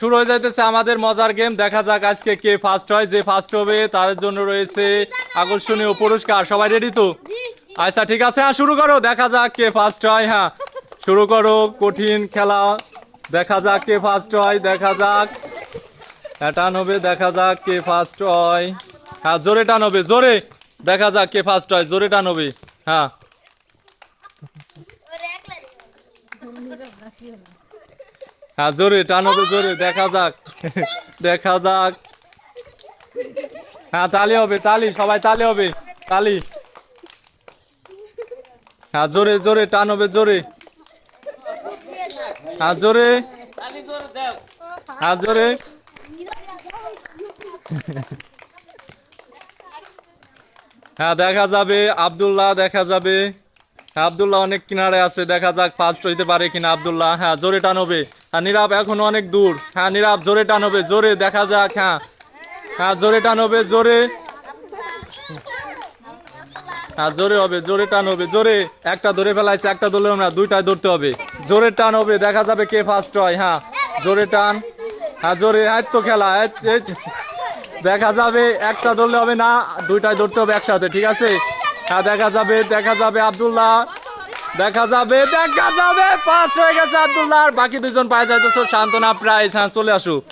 শুরু হয়ে যাইতেছে আমাদের মজার গেম। দেখা যাক আজকে কে ফার্স্ট হয়। যে ফার্স্ট হবে, তার জন্য রয়েছে আকর্ষণীয় পুরস্কার। সবাই রেডি তো? আচ্ছা ঠিক আছে হ্যাঁ শুরু করো। দেখা যাক কে ফার্স্ট হয় হ্যাঁ। শুরু করো, কঠিন খেলা। দেখা যাক কে ফার্স্ট হয়, দেখা যাক। টান হবে, দেখা যাক কে ফার্স্ট হয়। হ্যাঁ জোরে টান হবে, জোরে। দেখা যাক কে ফার্স্ট হয়, জোরে টান হবে। হ্যাঁ। হ্যাঁ জোরে টান হবে জোরে দেখা যাক। দেখা যাক। হ্যাঁ তালি হবে, তালি, সবাই তালি হবে, তালি। হ্যাঁ জোরে জোরে টান হবে জোরে হ্যাঁ জোরে হ্যাঁ জোরে হ্যাঁ দেখা যাবে, আব্দুল্লাহ, দেখা যাবে। হ্যাঁ আব্দুল্লাহ অনেক কিনারে আছে, দেখা যাক ফার্স্ট হইতে পারে কিনা, আব্দুল্লাহ। হ্যাঁ জোরে টানবে। হ্যাঁ নীরব, এখন অনেক দূর। হ্যাঁ নীরব, জোরে টানবে, জোরে, দেখা যাক হ্যাঁ। হ্যাঁ জোরে টানবে, জোরে। হ্যাঁ জোরে হবে, জোরে টান হবে জোরে। একটা ধরে ফেলাইছে, একটা ধরলেও না, দুইটাই ধরতে হবে। জোরে টান হবে দেখা যাবে কে ফার্স্ট হয় হ্যাঁ। জোরে টান। হ্যাঁ জোরে, এই তো খেলা দেখা যাবে, একটা ধরলে হবে না, দুইটাই ধরতে হবে একসাথে, ঠিক আছে? হ্যাঁ দেখা যাবে দেখা যাবে আব্দুল্লাহ। দেখা যাবে দেখা যাবে পাঁচ হয়ে গেছে আব্দুল্লাহ। আর বাকি দুজন পায়ে যাইতেছো শান্তনা প্রায় চলে আসুক।